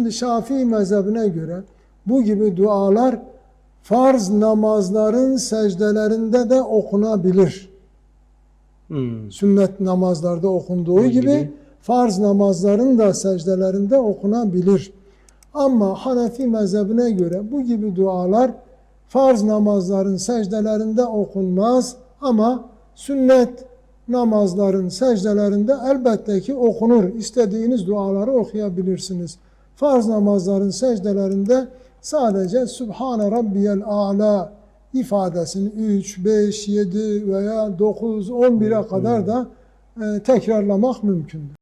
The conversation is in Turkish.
Şimdi Şafii mezhebine göre bu gibi dualar farz namazların secdelerinde de okunabilir. Hmm. Sünnet namazlarda okunduğu gibi, gibi. farz namazların da secdelerinde okunabilir. Ama Hanefi mezhebine göre bu gibi dualar farz namazların secdelerinde okunmaz ama sünnet namazların secdelerinde elbette ki okunur. İstediğiniz duaları okuyabilirsiniz. Farz namazların secdelerinde sadece Sübhane Rabbiyel A'la ifadesini 3, 5, 7 veya 9, 11'e kadar da e, tekrarlamak mümkündür.